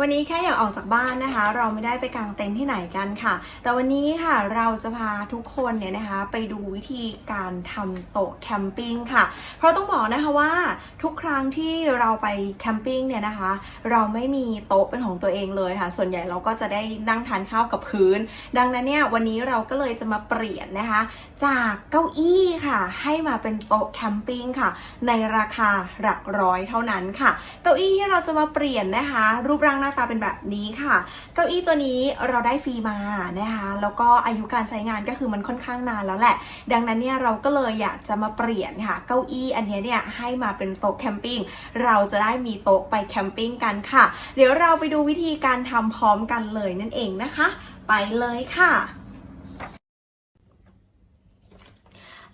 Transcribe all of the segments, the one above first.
วันนี้แค่อยากออกจากบ้านนะคะ เราไม่ได้ไปกางเต็นท์ที่ไหนกันค่ะ แต่วันนี้ค่ะเราจะพาทุกคนเนี่ยนะคะ ไปดูวิธีการทำโต๊ะแคมปิ้งค่ะ เพราะต้องบอกนะคะว่าทุกครั้งที่เราไปแคมปิ้งเนี่ยนะคะ เราไม่มีโต๊ะเป็นของตัวเองเลยค่ะ ส่วนใหญ่เราก็จะได้นั่งทานข้าวกับพื้น ดังนั้นเนี่ยวันนี้เราก็เลยจะมาเปลี่ยนนะคะ จากเก้าอี้ค่ะ ให้มาเป็นโต๊ะแคมปิ้งค่ะ ในราคาหลักร้อยเท่านั้นค่ะ เก้าอี้ที่เราจะมาเปลี่ยนนะคะ รูปร่างน้าตาเป็นแบบนี้ค่ะ เก้าอี้ตัวนี้เราได้ฟรีมานะคะแล้วก็อายุการใช้งานก็คือมันค่อนข้างนานแล้วแหละ ดังนั้นเนี่ยเราก็เลยอยากจะมาเปลี่ยนค่ะ เก้าอี้อันนี้เนี่ยให้มาเป็นโต๊ะแคมปิ้งเราจะได้มีโต๊ะไปแคมปิ้งกันค่ะ เดี๋ยวเราไปดูวิธีการทำพร้อมกันเลยนั่นเองนะคะ ไปเลยค่ะ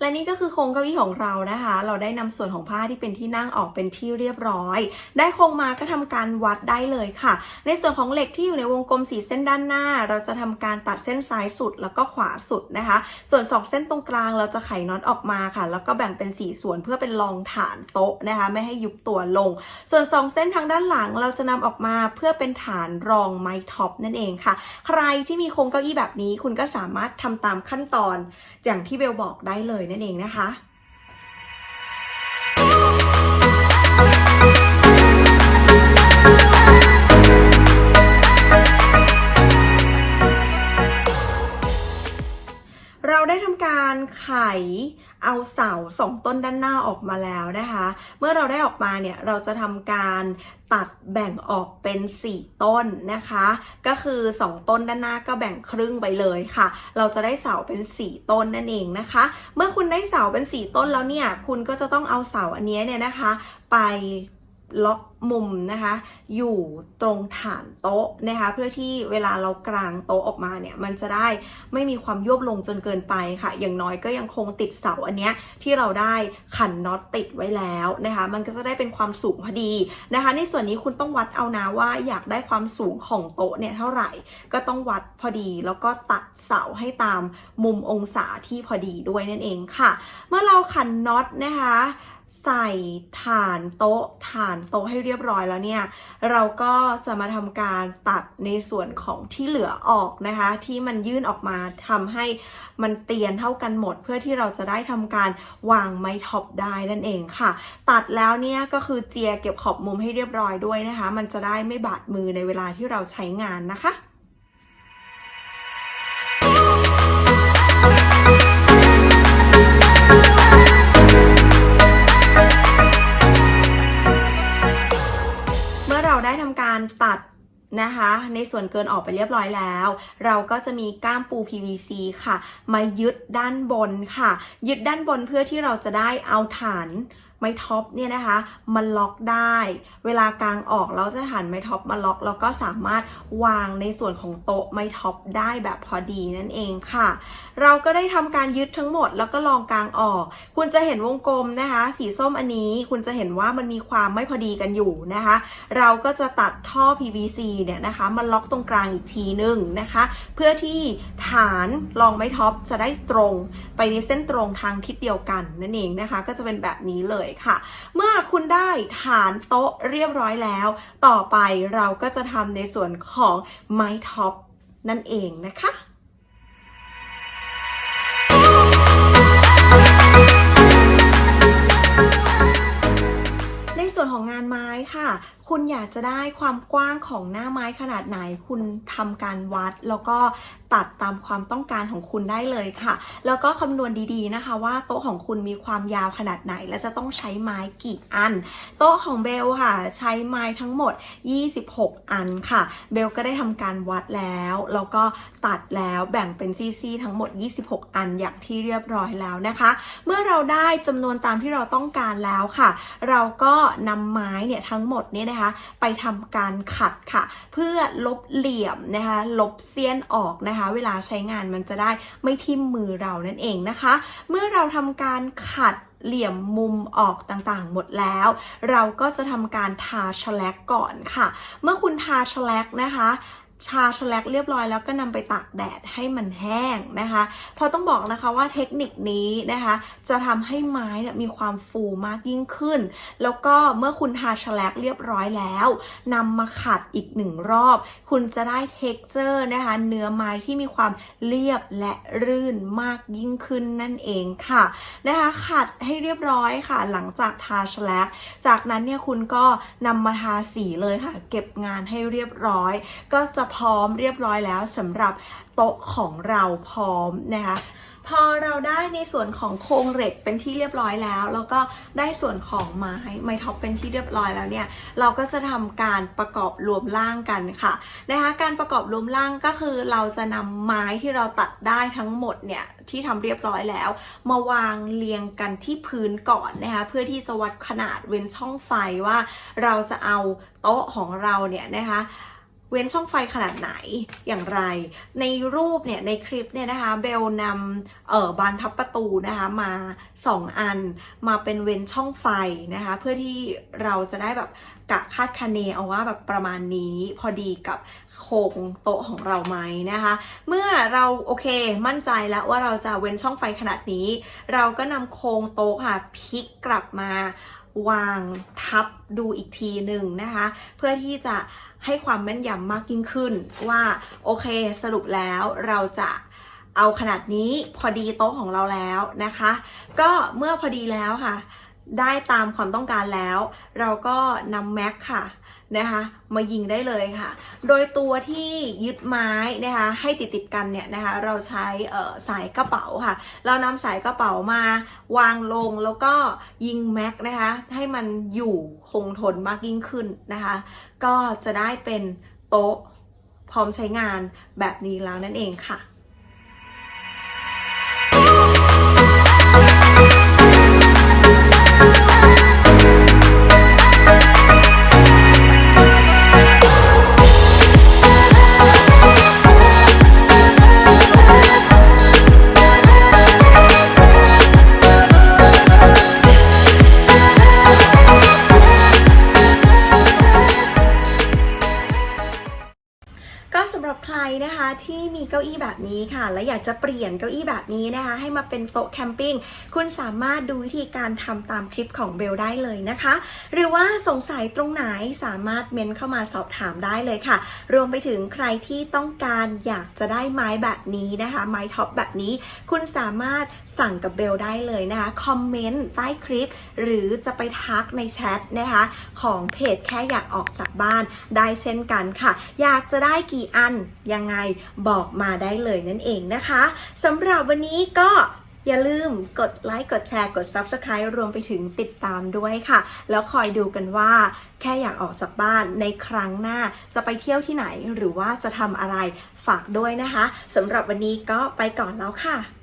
และนี่ก็คือโครงเก้าอี้ของเรานะคะ เราได้นำส่วนของผ้าที่เป็นที่นั่งออกเป็นที่เรียบร้อย ได้โครงมาก็ทำการวัดได้เลยค่ะ ในส่วนของเหล็กที่อยู่ในวงกลมสีเส้นด้านหน้า เราจะทำการตัดเส้นซ้ายสุดแล้วก็ขวาสุดนะคะ ส่วน 2 เส้นตรงกลางเราจะไขน็อตออกมาค่ะ แล้วก็แบ่งเป็น 4 ส่วนเพื่อเป็นรองฐานโต๊ะนะคะ ไม่ให้ยุบตัวลง ส่วน 2 เส้นทางด้านหลังเราจะนำออกมาเพื่อเป็นฐานรองไม้ท็อปนั่นเองค่ะ ใครที่มีโครงเก้าอี้แบบนี้คุณก็สามารถทำตามขั้นตอนอย่างที่เบลบอกได้เลยนั่นเองนะคะ เอาเสาสองต้นด้านหน้าออกมาแล้วนะคะ เมื่อเราได้ออกมาเนี่ยเราจะทำการตัดแบ่งออกเป็น 4 ต้นนะคะ ก็คือ 2 ต้นด้านหน้าก็แบ่งครึ่งไปเลยค่ะ เราจะได้เสาเป็น 4 ต้นนั่นเองนะคะ เมื่อคุณได้เสาเป็น 4 ต้นแล้วเนี่ย คุณก็จะต้องเอาเสาอันนี้เนี่ยนะคะ ไป ล็อกมุมนะคะ อยู่ตรงฐานโต๊ะนะคะ เพื่อที่เวลาเรากลางโต๊ะออกมาเนี่ย มันจะได้ไม่มีความยวบลงจนเกินไปค่ะ อย่างน้อยก็ยังคงติดเสาอันเนี้ยที่เราได้ขันน็อตติดไว้แล้วนะคะ มันก็จะได้เป็นความสูงพอดีนะคะ ในส่วนนี้คุณต้องวัดเอานะว่าอยากได้ความสูงของโต๊ะเนี่ยเท่าไหร่ ก็ต้องวัดพอดี แล้วก็ตัดเสาให้ตามมุมองศาที่พอดีด้วยนั่นเองค่ะ เมื่อเราขันน็อตนะคะ ใส่ฐานโต๊ะฐานโต๊ะให้เรียบร้อยแล้วเนี่ย เราก็จะมาทำการตัดในส่วนของที่เหลือออกนะคะ ที่มันยื่นออกมาทำให้มันเตียนเท่ากันหมด เพื่อที่เราจะได้ทำการวางไม้ท็อปได้นั่นเองค่ะ ตัดแล้วเนี่ยก็คือเจียเก็บขอบมุมให้เรียบร้อยด้วยนะคะ มันจะได้ไม่บาดมือในเวลาที่เราใช้งานนะคะ นะคะ ในส่วนเกินออกไปเรียบร้อยแล้ว เราก็จะมีก้ามปู PVC ค่ะ มายึดด้านบนค่ะ ยึดด้านบนเพื่อที่เราจะได้เอาฐาน ไม้ท็อปเนี่ยนะคะ มันล็อกได้ เวลากลางออกเราจะฐานไม้ท็อปมาล็อกแล้วก็สามารถวางในส่วนของโต๊ะไม้ท็อปได้แบบพอดีนั่นเองค่ะ เราก็ได้ทำการยึดทั้งหมดแล้วก็ลองกลางออก คุณจะเห็นวงกลมนะคะ สีส้มอันนี้คุณจะเห็นว่ามันมีความไม่พอดีกันอยู่นะคะ เราก็จะตัดท่อ PVC เนี่ยนะคะมาล็อกตรงกลางอีกทีนึงนะคะ เพื่อที่ฐานรองไม้ท็อปจะได้ตรง ไปในเส้นตรงทางทิศเดียวกันนั่นเองนะคะ ก็จะเป็นแบบนี้เลยค่ะ เมื่อคุณได้ฐานโต๊ะเรียบร้อยแล้ว ต่อไปเราก็จะทำในส่วนของไม้ท็อปนั่นเองนะคะในส่วนของงานไม้ค่ะ คุณอยากจะได้ความกว้างของหน้าไม้ขนาดไหน คุณทำการวัดแล้วก็ ตัดตามความต้องการของคุณได้เลยค่ะ แล้วก็คำนวณดีๆนะคะ ว่าโต๊ะของคุณมีความยาวขนาดไหน และจะต้องใช้ไม้กี่อัน โต๊ะของเบลค่ะ ใช้ไม้ทั้งหมด 26 อันค่ะ เบลก็ได้ทำการวัดแล้ว แล้วก็ตัดแล้วแบ่งเป็นซี่ๆทั้งหมด 26 อันอย่างที่เรียบร้อยแล้วนะคะ เมื่อเราได้จำนวนตามที่เราต้องการแล้วค่ะ เราก็นำไม้เนี่ยทั้งหมดเนี่ยนะคะ ไปทำการขัดค่ะ เพื่อลบเหลี่ยมนะคะ ลบเสี้ยนออกนะคะเวลาใช้งานมันจะได้ไม่ทิ่มมือเรานั่นเองนะคะ เมื่อเราทำการขัดเหลี่ยมมุมออกต่างๆ หมดแล้ว เราก็จะทำการทาแลกก่อนค่ะ เมื่อคุณทาแลกนะคะ ชาชแลกเรียบร้อยแล้วก็นำไปตากแดดให้มันแห้งนะคะเพราะต้องบอกนะคะว่าเทคนิคนี้นะคะ จะทำให้ไม้เนี่ยมีความฟูมากยิ่งขึ้น แล้วก็เมื่อคุณทาชแลกเรียบร้อยแล้วนำมาขัดอีกหนึ่งรอบ คุณจะได้เท็กเจอร์นะคะเนื้อไม้ที่มีความเรียบและรื่นมากยิ่งขึ้นนั่นเองค่ะนะคะขัดให้เรียบร้อยค่ะ หลังจากทาชแลกจากนั้นเนี่ยคุณก็นำมาทาสีเลยค่ะ เก็บงานให้เรียบร้อย ก็จะพร้อมเรียบร้อยแล้วสำหรับโต๊ะของเราพร้อมนะคะพอเราได้ในส่วนของโครงเหล็กเป็นที่เรียบร้อยแล้ว แล้วก็ได้ส่วนของไม้ไม้ท็อปเป็นที่เรียบร้อยแล้วเนี่ย เราก็จะทำการประกอบรวมร่างกันค่ะนะคะการประกอบรวมร่างก็คือเราจะนำไม้ที่เราตัดได้ทั้งหมดเนี่ยที่ทำเรียบร้อยแล้ว มาวางเรียงกันที่พื้นก่อนนะคะเพื่อที่จะวัดขนาดเว้นช่องไฟว่า เราจะเอาโต๊ะของเราเนี่ยนะคะ เว้นช่องไฟขนาดไหนอย่างไร ในรูปเนี่ยในคลิปเนี่ยนะคะเบลนำเอ่อบานพับประตูนะคะมา 2 อันมาเป็นเว้นช่องไฟนะคะเพื่อที่เราจะได้แบบกะคาดคะเนเอาว่าแบบประมาณนี้พอดีกับโครงโต๊ะของเราไหมนะคะ เมื่อเราโอเคมั่นใจแล้วว่าเราจะเว้นช่องไฟขนาดนี้ เราก็นำโครงโต๊ะค่ะพลิกกลับมาวางทับดูอีกทีหนึ่งนะคะ เพื่อที่จะ ให้ความแม่นยำมากยิ่งขึ้นว่าโอเคสรุปแล้วเราจะเอาขนาดนี้พอดีโต๊ะของเราแล้วนะคะ ก็เมื่อพอดีแล้วค่ะ ได้ตามความต้องการแล้ว เราก็นำแม็กค่ะ นะคะมายิงได้เลยค่ะ โดยตัวที่ยึดไม้นะคะให้ติดติดกันเนี่ยนะคะเราใช้สายกระเป๋าค่ะ เรานำสายกระเป๋ามาวางลงแล้วก็ยิงแม็กนะคะให้มันอยู่คงทนมากยิ่งขึ้นนะคะ ก็จะได้เป็นโต๊ะพร้อมใช้งานแบบนี้แล้วนั่นเองค่ะ นี้ค่ะ และอยากจะเปลี่ยนเก้าอี้แบบนี้นะคะ ให้มาเป็นโต๊ะแคมปิ้ง คุณสามารถดูวิธีการทำตามคลิปของเบลได้เลยนะคะ หรือว่าสงสัยตรงไหนสามารถเมนเข้ามาสอบถามได้เลยค่ะ รวมไปถึงใครที่ต้องการอยากจะได้ไม้แบบนี้นะคะ ไม้ท็อปแบบนี้ คุณสามารถสั่งกับเบลได้เลยนะคะ คอมเมนต์ใต้คลิป หรือจะไปทักในแชทนะคะ ของเพจแค่อยากออกจากบ้านได้เช่นกันค่ะ อยากจะได้กี่อันยังไงบอกมาได้เลยเลยนั่นเองนะคะสำหรับวันนี้ก็อย่าลืมกดไลค์กดแชร์กด Subscribe รวมไปถึงติดตามด้วยค่ะ แล้วคอยดูกันว่าแค่อยากออกจากบ้านในครั้งหน้าจะไปเที่ยวที่ไหนหรือว่าจะทำอะไรฝากด้วยนะคะสำหรับวันนี้ก็ไปก่อนแล้วค่ะ